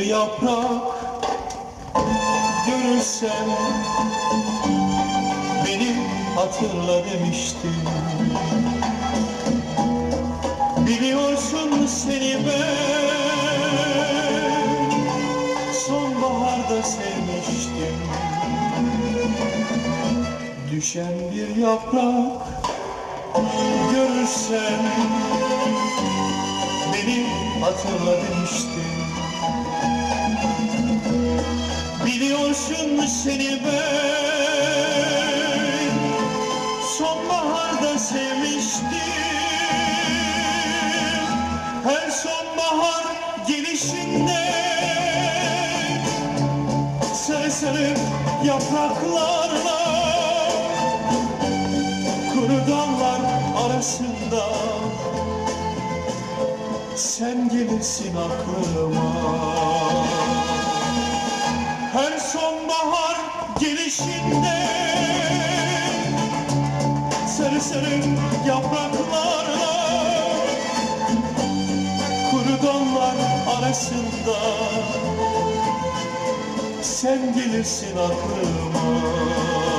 yaprak görürsem Beni hatırla demiştim. Biliyorsun seni ben Sonbaharda sevmiştim. Düşen bir yaprak görürsem Beni hatırla demiştim seni ben. Sonbaharda sevmiştim. Her sonbahar gelişinde sarı yapraklarla. Kuru dallar arasında Sen gelirsin aklıma. Her sonbahar gelişinde Sarı sarı yapraklarla Kuru donlar arasında Sen gelirsin aklıma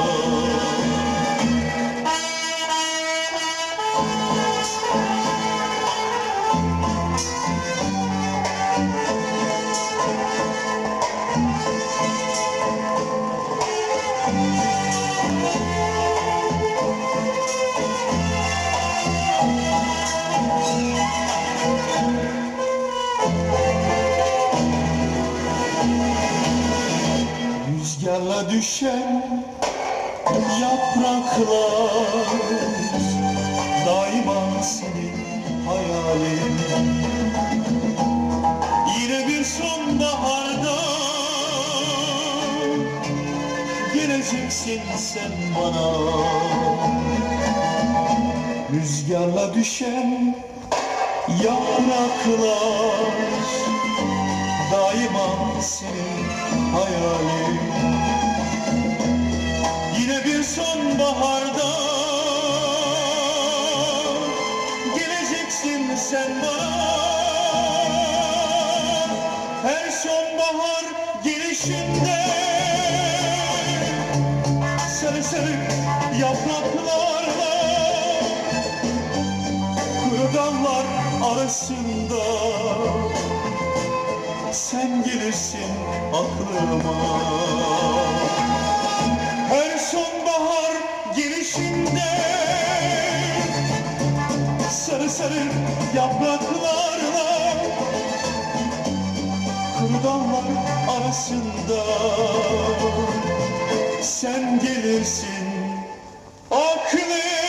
Rüzgarla düşen yapraklar Daima senin hayalin. Yine bir sonbaharda Geleceksin sen bana. Rüzgarla düşen yapraklar daima senin hayalin sonbaharda geleceksin sen bana. Her sonbahar gelişinde sarı sarı yapraklarla Kuru arasında sen gelirsin aklıma gelişinde Sarı sarı yapraklarla Kuru arasında. Sen gelirsin aklıma